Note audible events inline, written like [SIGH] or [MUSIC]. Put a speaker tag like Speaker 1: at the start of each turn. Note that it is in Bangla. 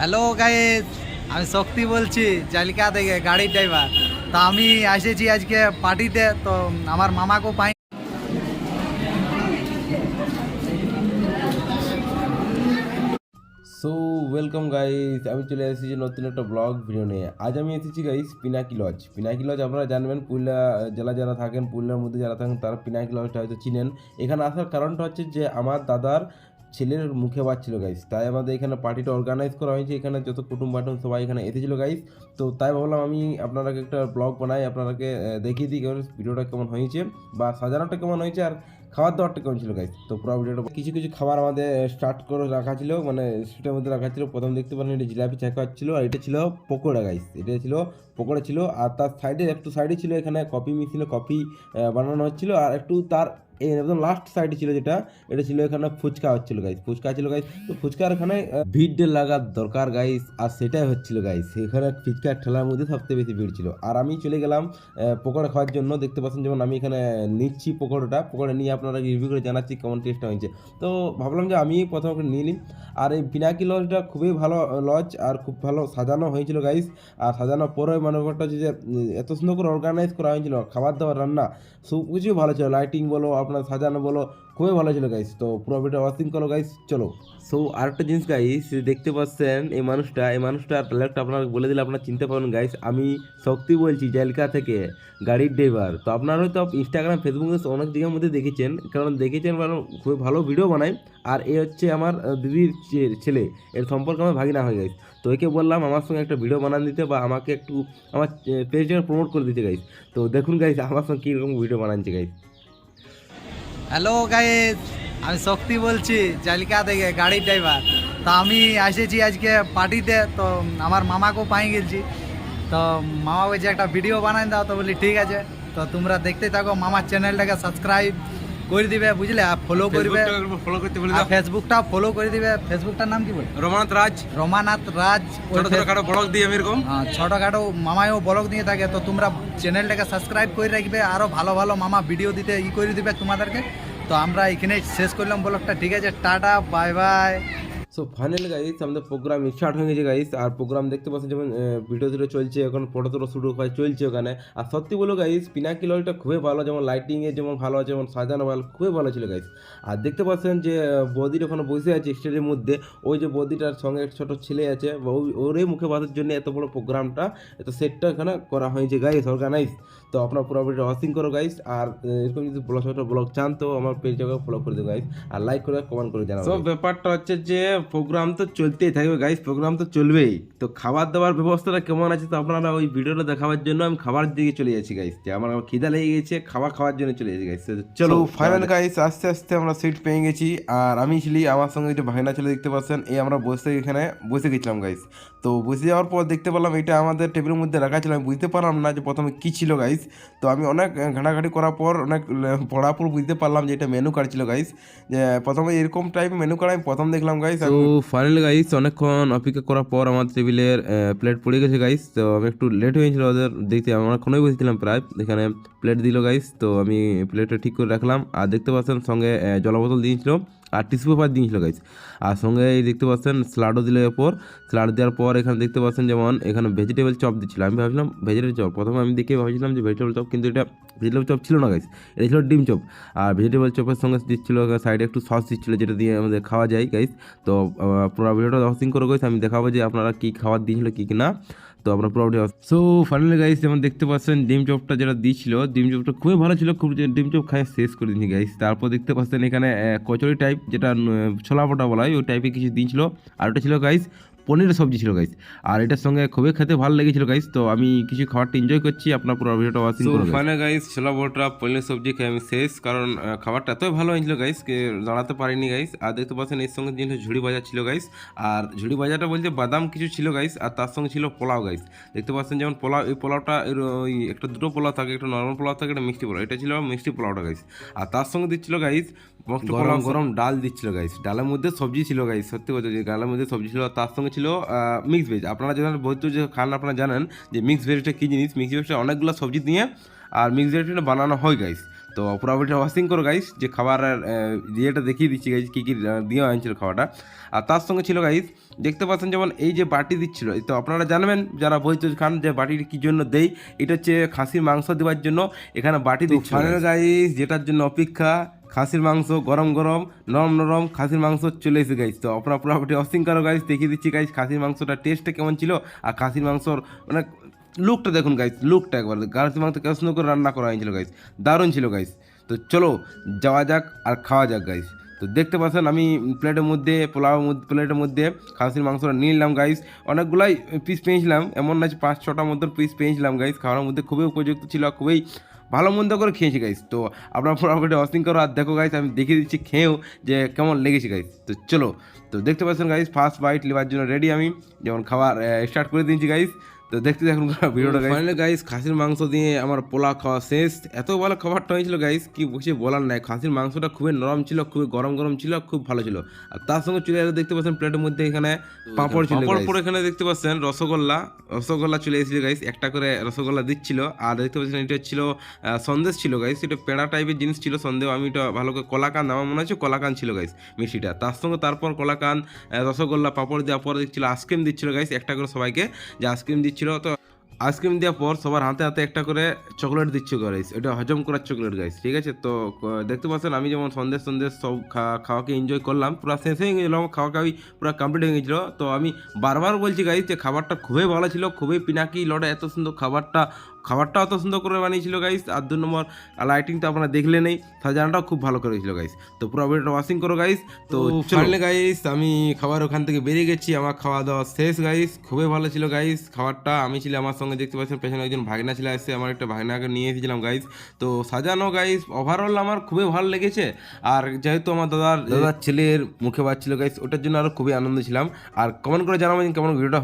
Speaker 1: হ্যালো গাইজ আমি শক্তি বলছি জালিকা থেকে গাড়ির ড্রাইভার তো আমি এসেছি আজকে পার্টিতে, তো আমার মামাকেও পাই
Speaker 2: সো ওয়েলকাম গাইস আমি চলে এসেছি নতুন একটা ব্লগ ভিডিও নিয়ে। আজ আমি এসেছি guys Pinaki lodge Pinaki lodge আপনারা জানবেন, পুরুলিয়া জেলা যারা থাকেন, পুরুলিয়ার মধ্যে যারা থাকেন, তারা পিনাকি লজটা হয়তো চিনেন। এখানে আসার কারণটা হচ্ছে যে, আমার দাদার ছেলের মুখে বাজছিল গাইস তাই আমাদের এখানে পার্টিটা অর্গানাইজ করা হয়েছে। এখানে যত কুটুম বাটুম সবাই এখানে এসেছিল গাইস তো তাই ভাবলাম আমি আপনারাকে একটা ব্লগ বানাই আপনারাকে দেখিয়ে দিই ভিডিওটা কেমন হয়েছে বা সাজানোটা কেমন হয়েছে আর খাবার দাবারটা কেমন ছিল গাইস তো পুরো ভিডিওটা কিছু কিছু খাবার আমাদের স্টার্ট করে রাখা ছিল মানে সেটার মধ্যে রাখা ছিল। প্রথম দেখতে পারেন এটা জিলাপি চাকা ছিল আর এটা ছিল পকোড়া গাইস এটা ছিল পকোড়া ছিল আর তার সাইডে একটু সাইডে ছিল এখানে কফি মেশিনে কফি বানানো হচ্ছিল। আর একটু তার এই একদম লাস্ট সাইডে ছিল যেটা, এটা ছিল এখানে ফুচকা হচ্ছিল গাইস ফুচকা ছিল গাইস তো ফুচকার এখানে ভিড় লাগার দরকার গাইস আর সেটাই হচ্ছিল গাইস সেখানে ফুচকার ঠেলার মধ্যে সবচেয়ে বেশি ভিড় ছিল। আর আমি চলে গেলাম পকোড়া খাওয়ার জন্য। দেখতে পাচ্ছেন যেমন আমি এখানে নিচ্ছি পকোড়াটা। পকোড়া নিয়ে আপনারা রিভিউ করে জানাচ্ছি কেমন টেস্টটা হয়েছে। তো ভাবলাম যে আমি প্রথম করে নিয়ে নিই। আর এই পিনাকি লজটা খুবই ভালো লজ আর খুব ভালো সাজানো হয়েছিল গাইস আর সাজানোর পরে মনে করতে হচ্ছে যে এত সুন্দর করে অর্গানাইজ করা হয়েছিল। খাবার দাবার, রান্না সব কিছুই ভালো ছিল। লাইটিং বলো আপনার সাজানো বলো, খুবই ভালো ছিল গাইস তো পুরো ভিডিও ওয়াচিং করো গাইস চলো। সো আরেকটা জিনিস গাইস দেখতে পাচ্ছেন এই মানুষটা, এই মানুষটার ট্যালেন্টটা আপনার বলে দিলে আপনারা চিনতে পারবেন গাইস আমি শক্তি বলছি, জেলকা থেকে গাড়ির ড্রাইভার তো আপনারা হয়তো ইনস্টাগ্রাম ফেসবুকে অনেক জায়গার মধ্যে দেখেছেন, কারণ দেখেছেন খুবই ভালো ভিডিও বানাই আর এ হচ্ছে আমার দিদির ছেলে। এর সম্পর্কে আমার ভাগিনা হয়ে গেছে তো একে বললাম, আমার সঙ্গে একটা ভিডিও বানান দিতে বা আমাকে একটু আমার পেজটা প্রমোট করে দিতে গাইস তো দেখুন গাইস আমার সঙ্গে কীরকম ভিডিও বানাচ্ছে গাইস
Speaker 1: হ্যালো গাইজ আমি শক্তি বলছি জালিকা থেকে গাড়ির ড্রাইভার তো আমি এসেছি আজকে পার্টিতে তো আমার মামাকেও পাই গেছি। তো মামা বলছে একটা ভিডিও বানাই দাও। তো বলি ঠিক আছে। তো তোমরা দেখতে থাকো মামার চ্যানেলটাকে সাবস্ক্রাইব করে দিবে বুঝলে? আর ফলো করবে
Speaker 3: ফলো করতে বলে
Speaker 1: ফেসবুকটা ফলো করে দিবে। ফেসবুকটার নাম কি বলে?
Speaker 3: রমানাথ রাজ।
Speaker 1: রমানাথ রাজ। ওর
Speaker 3: ছোট ছোট ব্লগ আমি এরকম।
Speaker 1: হ্যাঁ, ছোটখাটো মামাও ব্লগ দিয়ে থাকে। তো তোমরা চ্যানেলটাকে সাবস্ক্রাইব করে রাখবে। আরও ভালো ভালো মামা ভিডিও দিতে ই করে দিবে তোমাদেরকে। তো আমরা এখানে শেষ করলাম ব্লগটা। ঠিক আছে tata bye bye.
Speaker 2: So final guys আমাদের প্রোগ্রাম স্টার্ট হয়ে গেছে গাইস আর প্রোগ্রাম দেখতে পাচ্ছেন যেমন ভিডিও ভিডিও চলছে এখন ফটো টটো শুরু হয় চলছে ওখানে। আর সত্যি বলো গাইস পিনাকি ললটা খুবই ভালো যেমন লাইটিংয়ে যেমন ভালো আছে যেমন সাজানো ভালো খুবই ভালো ছিল গাইস আর দেখতে পাচ্ছেন যে বৌদির ওখানে বসে আছে স্টেজের মধ্যে। ওই যে বৌদিটার সঙ্গে একটা ছোট ছেলে আছে ওরই মুখে বাঁধার জন্য এত বড় প্রোগ্রামটা এত সেটটা এখানে করা হয়েছে গাইস অর্গানাইজ তো আপনার পুরো ভিডিও ওয়াচিং করো গাইস আর এরকম যদি ব্লগ ছোট ব্লগ চান তো আমার পেজটাকে ফলো করে দেবো গাইস আর লাইক করে কমেন্ট করে জানাব ব্যাপারটা হচ্ছে যে প্রোগ্রাম তো চলতেই থাকবে গাইস প্রোগ্রাম তো চলবেই। তো খাবার দাবার ব্যবস্থাটা কেমন আছে তো আপনারা ওই ভিডিওটা দেখাবার জন্য আমি খাবার দিকে চলে যাচ্ছি গাইস যে আমার খিদা লেগে গেছে খাবার খাওয়ার জন্য চলে যাচ্ছি গাইস চলো ফাইনাল গাইস আস্তে আস্তে আমরা সিট পেয়ে গেছি। আর আমি ছিলি আমার সঙ্গে যে ভাইনা ছিল দেখতে পাচ্ছেন এই আমরা বসে এখানে বসে গেছিলাম গাইস তো বসে যাওয়ার পর দেখতে পেলাম এটা আমাদের টেবিলের মধ্যে রাখা ছিল। আমি বুঝতে পারলাম না যে প্রথমে কী ছিল গাইস তো আমি অনেক ঘাটাঘাটি করার পর অনেক পড়ার পর বুঝতে পারলাম যে এটা মেনু কার্ড ছিল গাইস যে প্রথমে এরকম টাইপ মেনু কার্ড আমি প্রথম দেখলাম গাইস তো ফাইনালি গাইস অনেকক্ষণ অপেক্ষা করার পর আমার টেবিলের প্লেট পড়ে গেছে গাইস তো আমি একটু লেট হয়েছিল ওদের দেখতে আমরা অনেকক্ষণই বসেছিলাম প্রায়, এখানে প্লেট দিল গাইস তো আমি প্লেটটা ঠিক করে রাখলাম। আর দেখতে পাচ্ছেন সঙ্গে জলবোতল জল বোতল দিয়েছিল। আর টিস্যু পেপার দিয়েছিল গাইস আর সঙ্গে এই দেখতে পাচ্ছেন স্লাডও দিল এরপর স্লাড দেওয়ার পর এখানে দেখতে পাচ্ছেন যেমন এখানে ভেজিটেবল চপ দিচ্ছিল। আমি ভাবছিলাম ভেজিটেবল চপ প্রথমে আমি দেখে ভাবছিলাম যে ভেজিটেবল চপ কিন্তু এটা ভেজিটেবল চপ ছিল না গাইস এটা ছিল ডিম চপ আর ভেজিটেবল চপের সঙ্গে দিচ্ছিল সাইডে একটু সস দিচ্ছিল যেটা দিয়ে আমাদের খাওয়া যায় গাইস তো পুরো ভিডিওটা ওয়াচিং করে গাইস আমি দেখাবো যে আপনারা কী খাবার দিয়েছিল, কী কী না তো আমরা অফ সো ফাইনালি গাইস যেমন দেখতে পাচ্ছেন, ডিম চপটা যেটা দিয়েছিল, ডিম চপটা খুবই ভালো ছিল, খুব ডিম চপ খাই শেষ করে দিয়েছি গাইস তারপর দেখতে পাচ্ছেন এখানে কচুরি টাইপ যেটা ছোলা পোটা বলা হয়, ওই টাইপের কিছু দিয়েছিল। আর ওটা ছিল গাইস পনিরের সবজি ছিল গাইস আর এটার সঙ্গে খুবই খেতে ভালো লেগেছিল গাইস তো আমি কিছু খাবারটা এনজয় করছি আপনার পুরো ভিডিওটা ওয়াচিং করুন ফাইনাল গাইস ছোলা বড়টা পনির সবজি খেয়ে আমি শেষ। কারণ খাবারটা এতই ভালো হয়েছিল গাইস দাঁড়াতে পারিনি গাইস আর দেখতে পাচ্ছেন এর সঙ্গে জিনিস ঝুড়ি ভাজা ছিল গাইস আর ঝুড়ি ভাজাটা বলতে বাদাম কিছু ছিল গাইস আর তার সঙ্গে ছিল পোলাও গাইস দেখতে পাচ্ছেন যেমন পোলাও এই পোলাওটা এর ওই একটা দুটো পোলাও থাকে একটা নর্মাল পোলাও থাকে একটা মিষ্টি পোলাও। এটা ছিল মিষ্টি পোলাওটা গাইস আর তার সঙ্গে দিচ্ছিল গাইস গরম গরম ডাল দিচ্ছিল গাইস ডালের মধ্যে সবজি ছিল গাইস সত্যি কথা যে ডালের মধ্যে সবজি ছিল তার সঙ্গে ছিল মিক্স ভেজ আপনারা যখন বৈদ্য যে খান, আপনারা জানেন যে মিক্স ভেজটা কী জিনিস? মিক্স ভেজটা অনেকগুলো সবজি দিয়ে, আর মিক্স ভেজটা বানানো হয় গাইস তো তো পুরোপুরি ওয়াশিং করো গাইস যে খাবারের আহ, ইয়েটা দেখিয়ে দিচ্ছি গাইস কী কী দেওয়া হয়েছিল খাবারটা। আর তার সঙ্গে ছিল গাইস দেখতে পাচ্ছেন যেমন এই যে বাটি দিচ্ছিল তো আপনারা জানবেন যারা বইতে খান যে বাটির কী জন্য দেই এটা হচ্ছে খাসির মাংস দেওয়ার জন্য এখানে বাটি দিচ্ছিল গাইস যেটার জন্য অপেক্ষা খাসির মাংস গরম গরম নরম নরম খাসির মাংস চলে এসে গাইস তো আপনারা পুরোপুরি অসিং করো গাইস দেখিয়ে দিচ্ছি গাইস খাসির মাংসটা টেস্টটা কেমন ছিল আর খাসির মাংসর মানে লুকটা দেখুন গাইস লুকটা একবার। খাসির মাংস সুন্দর করে রান্না করা হয়েছিল গাইস দারুণ ছিল গাইস তো চলো, যাওয়া যাক আর খাওয়া যাক গাইস তো দেখতে পাচ্ছেন, আমি প্লেটের মধ্যে পোলাও প্লেটের মধ্যে খাসির মাংসটা নিয়ে নিলাম গাইস অনেকগুলাই পিস পেয়েছিলাম। এমন না পাঁচ, ছটা মতন পিস পেয়েছিলাম গাইস খাওয়ার মধ্যে খুবই উপযুক্ত ছিল খুবই ভালো মন্দ করে খেয়েছি গাইস তো আপনার পুরোপুরি অসিং করো আর দেখো গাইস আমি দেখিয়ে দিচ্ছি, খেয়েও যে কেমন লেগেছে গাইস তো চলো, তো দেখতে পাচ্ছেন গাইস ফার্স্ট বাইট নেওয়ার জন্য রেডি আমি। যেমন খাবার স্টার্ট করে দিয়েছি গাইস তো দেখতে দেখুন [LAUGHS] ভিডিওটা ফাইনালি গাইস খাসির মাংস দিয়ে আমার পোলা খাওয়া শেষ। এত ভালো খাবারটা হয়েছিল গাইস কি বসে বলার নাই। খাসির মাংসটা খুবই নরম ছিল খুবই গরম গরম ছিল খুব ভালো ছিল। আর তার সঙ্গে চলে এলে দেখতে পাচ্ছেন প্লেটের মধ্যে এখানে পাঁপড় ছিল পাঁপড় এখানে দেখতে পাচ্ছেন রসগোল্লা। রসগোল্লা চলে এসেছিল গাইস একটা করে রসগোল্লা দিচ্ছিল। আর দেখতে পাচ্ছেন এটা ছিল সন্দেশ ছিল গাইস এটা পেড়া টাইপের জিনিস ছিল সন্দেহ আমি এটা ভালো করে কলাকান আমার মনে হচ্ছে কলাকান ছিল গাইস মিষ্টিটা। তার সঙ্গে তারপর কলাকান রসগোল্লা পাঁপড় দেওয়ার পরে দিচ্ছিল আইসক্রিম দিচ্ছিল গাইস একটা করে সবাইকে যে আইসক্রিম দিচ্ছিল তো আইসক্রিম দেওয়ার পর সবার হাতে হাতে একটা করে চকলেট দিচ্ছে গাইস এটা হজম করার চকলেট গাইস ঠিক আছে? তো দেখতে পাচ্ছেন, আমি যেমন সন্দেশ সন্দেশ সব খাওয়াকে এনজয় করলাম, পুরো শেষ হয়ে গেছিল, আমার খাওয়া খাওয়াই পুরো কমপ্লিট হয়ে গেছিল। তো আমি বারবার বলছি গাইস যে খাবারটা খুবই ভালো ছিল, খুবই পিনাকি লড়ে এত সুন্দর খাবারটা খাবারটা অত সুন্দর করে বানিয়েছিল গাইস আর দু নম্বর লাইটিং তো আপনারা দেখলে নেই সাজানোটাও খুব ভালো করে করেছিল গাইস তো পুরো ভিডিওটা ওয়াশিং করো গাইস তো ফাইনালি গাইস আমি খাবার ওখান থেকে বেরিয়ে গেছি আমার খাওয়া দাওয়া শেষ গাইস খুবই ভালো ছিল গাইস খাবারটা আমি ছিলাম আমার সঙ্গে দেখতে পাচ্ছেন পেছনে একজন ভাগনা ছিল এসে আমার একটা ভাগনাকে নিয়ে এসেছিলাম গাইস তো সাজানো গাইস ওভারঅল আমার খুবই ভালো লেগেছে। আর যেহেতু আমার দাদার দাদার ছেলের মুখে বাজছিল গাইস ওটার জন্য আরও খুবই আনন্দ ছিলাম। আর কমেন্ট করে জানাবেন কেমন ভিডিওটা